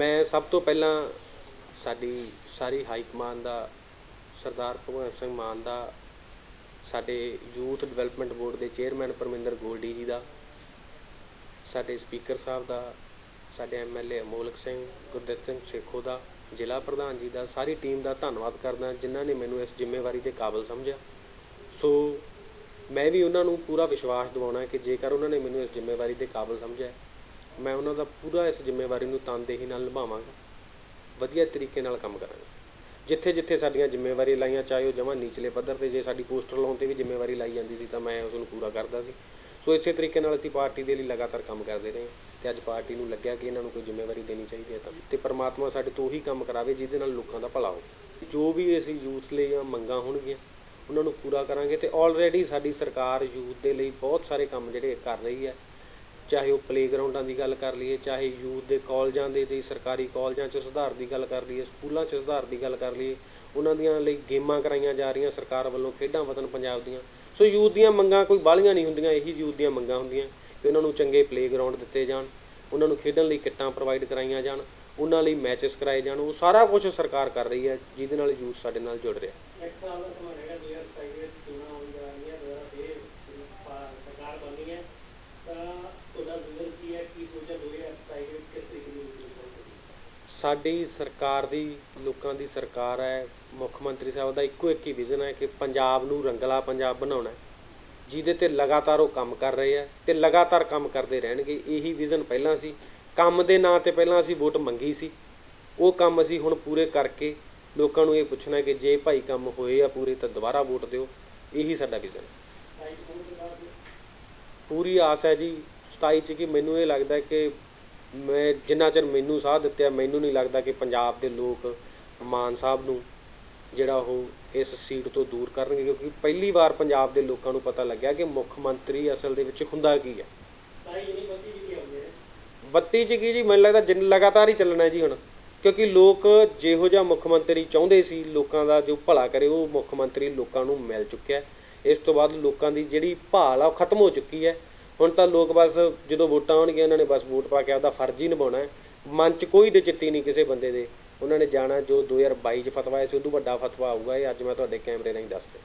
ਮੈਂ ਸਭ ਤੋਂ ਪਹਿਲਾਂ ਸਾਡੀ ਸਾਰੀ ਹਾਈ ਕਮਾਨ ਦਾ ਸਰਦਾਰ ਭਗਵੰਤ ਸਿੰਘ ਮਾਨ ਦਾ, ਸਾਡੇ ਯੂਥ ਡਿਵੈਲਪਮੈਂਟ ਬੋਰਡ ਦੇ ਚੇਅਰਮੈਨ ਪਰਮਿੰਦਰ ਗੋਲਡੀ ਜੀ ਦਾ, ਸਾਡੇ ਸਪੀਕਰ ਸਾਹਿਬ ਦਾ, ਸਾਡੇ ਐਮਐਲਏ ਅਮੋਲਕ ਸਿੰਘ, ਗੁਰਦਿੱਤ ਸਿੰਘ ਸੇਖੋ ਦਾ, ਜ਼ਿਲ੍ਹਾ ਪ੍ਰਧਾਨ ਜੀ ਦਾ, ਸਾਰੀ ਟੀਮ ਦਾ ਧੰਨਵਾਦ ਕਰਦਾ, ਜਿਨ੍ਹਾਂ ਨੇ ਮੈਨੂੰ ਇਸ ਜ਼ਿੰਮੇਵਾਰੀ ਦੇ ਕਾਬਿਲ ਸਮਝਿਆ। ਸੋ ਮੈਂ ਵੀ ਉਹਨਾਂ ਨੂੰ ਪੂਰਾ ਵਿਸ਼ਵਾਸ ਦਿਵਾਉਣਾ ਕਿ ਜੇਕਰ ਉਹਨਾਂ ਨੇ ਮੈਨੂੰ ਇਸ ਜ਼ਿੰਮੇਵਾਰੀ ਦੇ ਕਾਬਿਲ ਸਮਝਿਆ ਮੈਂ ਉਹਨਾਂ ਦਾ ਪੂਰਾ ਇਸ ਜ਼ਿੰਮੇਵਾਰੀ ਨੂੰ ਤਨਦੇਹੀ ਨਾਲ ਨਿਭਾਵਾਂਗਾ। ਵਧੀਆ ਤਰੀਕੇ ਨਾਲ ਕੰਮ ਕਰਾਂਗਾ। ਜਿੱਥੇ ਜਿੱਥੇ ਸਾਡੀਆਂ ਜ਼ਿੰਮੇਵਾਰੀ ਲਾਈਆਂ, ਚਾਹੇ ਉਹ ਜਮਾਂ ਨੀਚਲੇ ਪੱਧਰ ਤੇ ਜੇ ਸਾਡੀ ਪੋਸਟਰ ਲਾਉਣ ਤੇ ਵੀ ਜ਼ਿੰਮੇਵਾਰੀ ਲਾਈ ਜਾਂਦੀ ਸੀ, ਤਾਂ ਮੈਂ ਉਸ ਨੂੰ ਪੂਰਾ ਕਰਦਾ ਸੀ। ਸੋ ਇਸੇ ਤਰੀਕੇ ਨਾਲ ਅਸੀਂ ਪਾਰਟੀ ਦੇ ਲਈ ਲਗਾਤਾਰ ਕੰਮ ਕਰਦੇ ਰਹੇ ਤੇ ਅੱਜ ਪਾਰਟੀ ਨੂੰ ਲੱਗਿਆ ਕਿ ਇਹਨਾਂ ਨੂੰ ਕੋਈ ਜ਼ਿੰਮੇਵਾਰੀ ਦੇਣੀ ਚਾਹੀਦੀ ਹੈ ਤਾਂ। ਤੇ ਪਰਮਾਤਮਾ ਸਾਡੇ ਤੋਂ ਉਹੀ ਕੰਮ ਕਰਾਵੇ ਜਿਹਦੇ ਨਾਲ ਲੋਕਾਂ ਦਾ ਭਲਾ ਹੋਵੇ। ਜੋ ਵੀ ਅਸੀਂ ਯੂਥ ਲਈ ਮੰਗਾਂ ਹੋਣਗੀਆਂ, ਉਹਨਾਂ ਨੂੰ ਪੂਰਾ ਕਰਾਂਗੇ। ਤੇ ਆਲਰੇਡੀ ਸਾਡੀ ਸਰਕਾਰ ਯੂਥ ਦੇ ਲਈ ਬਹੁਤ ਸਾਰੇ ਕੰਮ ਜਿਹੜੇ ਕਰ ਰਹੀ ਹੈ। ਚਾਹੇ ਉਹ ਪਲੇਗਰਾਉਂਡਾਂ ਦੀ ਗੱਲ ਕਰ ਲਈਏ, ਚਾਹੇ ਯੂਥ ਦੇ ਕਾਲਜਾਂ ਦੇ ਦੀ ਸਰਕਾਰੀ ਕਾਲਜਾਂ 'ਚ ਸੁਧਾਰ ਦੀ ਗੱਲ ਕਰ ਲਈਏ, ਸਕੂਲਾਂ 'ਚ ਸੁਧਾਰ ਦੀ ਗੱਲ ਕਰ ਲਈਏ, ਉਹਨਾਂ ਦੀਆਂ ਲਈ ਗੇਮਾਂ ਕਰਾਈਆਂ ਜਾ ਰਹੀਆਂ ਸਰਕਾਰ ਵੱਲੋਂ ਖੇਡਾਂ ਵਤਨ ਪੰਜਾਬ ਦੀਆਂ। ਸੋ ਯੂਥ ਦੀਆਂ ਮੰਗਾਂ ਕੋਈ ਬਾਹਲੀਆਂ ਨਹੀਂ ਹੁੰਦੀਆਂ, ਇਹੀ ਯੂਥ ਦੀਆਂ ਮੰਗਾਂ ਹੁੰਦੀਆਂ ਕਿ ਉਹਨਾਂ ਨੂੰ ਚੰਗੇ ਪਲੇਗਰਾਉਂਡ ਦਿੱਤੇ ਜਾਣ, ਉਹਨਾਂ ਨੂੰ ਖੇਡਣ ਲਈ ਕਿੱਟਾਂ ਪ੍ਰੋਵਾਈਡ ਕਰਾਈਆਂ ਜਾਣ, ਉਹਨਾਂ ਲਈ ਮੈਚਸ ਕਰਾਏ ਜਾਣ, ਉਹ ਸਾਰਾ ਕੁਝ ਸਰਕਾਰ ਕਰ ਰਹੀ ਹੈ, ਜਿਹਦੇ ਨਾਲ ਯੂਥ ਸਾਡੇ ਨਾਲ ਜੁੜ ਰਿਹਾ ਇੱਕ ਸਾਲ ਦਾ ਸਮਾਂ ਰਹੇਗਾ 2027 ਦੇ ਵਿੱਚ ਚੋਣਾਂ ਹੋਣ ਜਾ ਰਹੀਆਂ ਦੁਬਾਰਾ ਫੇਰ ਪਾ- ਸਰਕਾਰ ਬਣਨੀ ਹੈ ਤਾਂ ਤੁਹਾਡਾ ਵਿਜ਼ਨ ਕੀ ਹੈ ਕੀ ਸੋਚਿਆ 2027 ਦੇ ਵਿੱਚ ਕਿਸ ਤਰੀਕੇ ਦੀ ਨੀਤੀ ਬਣਾਉਣੀ ਸਾਡੀ ਸਰਕਾਰ ਦੀ, ਲੋਕਾਂ ਦੀ ਸਰਕਾਰ ਹੈ, ਮੁੱਖ ਮੰਤਰੀ ਸਾਹਿਬ ਦਾ ਇੱਕੋ ਇੱਕ ਹੀ ਵਿਜ਼ਨ ਹੈ ਕਿ ਪੰਜਾਬ ਨੂੰ ਰੰਗਲਾ ਪੰਜਾਬ ਬਣਾਉਣਾ ਜਿਹਦੇ ਤੇ ਲਗਾਤਾਰ ਉਹ ਕੰਮ ਕਰ ਰਹੇ ਆ ਤੇ ਲਗਾਤਾਰ ਕੰਮ ਕਰਦੇ ਰਹਿਣਗੇ, ਇਹੀ ਵਿਜ਼ਨ ਪਹਿਲਾਂ ਸੀ। ਕੰਮ ਦੇ ਨਾਂ ਤੇ ਪਹਿਲਾਂ ਅਸੀਂ ਵੋਟ ਮੰਗੀ ਸੀ। ਉਹ ਕੰਮ ਅਸੀਂ ਹੁਣ ਪੂਰੇ ਕਰਕੇ ਲੋਕਾਂ ਨੂੰ ਇਹ ਪੁੱਛਣਾ ਕਿ ਜੇ ਭਾਈ ਕੰਮ ਹੋਏ ਆ ਪੂਰੇ ਤਾਂ ਦੁਬਾਰਾ ਵੋਟ ਦਿਓ। ਇਹੀ ਸਾਡਾ ਵਿਜ਼ਨ ਪੂਰੀ ਆਸ ਹੈ ਜੀ 27 ਚ ਕਿ ਮੈਨੂੰ ਇਹ ਲੱਗਦਾ ਕਿ ਮੈਂ ਜਿੰਨਾ ਚਿਰ ਮੈਨੂੰ ਸਾਥ ਦਿੱਤਿਆ ਮੈਨੂੰ ਨਹੀਂ ਲੱਗਦਾ ਕਿ ਪੰਜਾਬ ਦੇ ਲੋਕ ਮਾਨ ਸਾਹਿਬ ਨੂੰ ਜਿਹੜਾ ਉਹ ਇਸ ਸੀਟ ਤੋਂ ਦੂਰ ਕਰਨਗੇ ਕਿਉਂਕਿ ਪਹਿਲੀ ਵਾਰ ਪੰਜਾਬ ਦੇ ਲੋਕਾਂ ਨੂੰ ਪਤਾ ਲੱਗਿਆ ਕਿ ਮੁੱਖ ਮੰਤਰੀ ਅਸਲ ਦੇ ਵਿੱਚ ਹੁੰਦਾ ਕੀ ਹੈ 27 ਯੂਨੀ 32 ਜੀ ਕੀ ਆਉਂਦੇ ਨੇ 32 ਚ ਕੀ ਜੀ? ਮੈਨੂੰ ਲੱਗਦਾ ਜਿੰਨ ਲਗਾਤਾਰ ਹੀ ਚੱਲਣਾ ਹੈ ਜੀ ਹੁਣ ਕਿਉਂਕਿ ਲੋਕ ਜਿਹੋ ਜਿਹਾ ਮੁੱਖ ਮੰਤਰੀ ਚਾਹੁੰਦੇ ਸੀ ਲੋਕਾਂ ਦਾ ਜੋ ਭਲਾ ਕਰੇ ਉਹ ਮੁੱਖ ਮੰਤਰੀ ਲੋਕਾਂ ਨੂੰ ਮਿਲ ਚੁੱਕਿਆ। ਇਸ ਤੋਂ ਬਾਅਦ ਲੋਕਾਂ ਦੀ ਜਿਹੜੀ ਭਾਲ ਆ ਉਹ ਖਤਮ ਹੋ ਚੁੱਕੀ ਹੈ। ਹੁਣ ਤਾਂ ਲੋਕ ਬਸ ਜਦੋਂ ਵੋਟਾਂ ਆਉਣਗੀਆਂ, ਉਹਨਾਂ ਨੇ ਬਸ ਵੋਟ ਪਾ ਕੇ ਆਪਦਾ ਫਰਜ਼ ਹੀ ਨਿਭਾਉਣਾ ਹੈ। ਮਨ 'ਚ ਕੋਈ ਦੇ ਚਿੱਤੀ ਨਹੀਂ ਕਿਸੇ ਬੰਦੇ ਦੇ। ਉਹਨਾਂ ਨੇ ਜਾਣਾ ਜੋ 2022 ਚ ਫਤਵਾ ਆਇਆ ਸੀ ਉਦੋਂ ਵੱਡਾ ਫਤਵਾ ਆਊਗਾ, ਇਹ ਅੱਜ ਮੈਂ ਤੁਹਾਡੇ ਕੈਮਰੇ ਰਾਹੀਂ ਦੱਸ ਰਿਹਾ।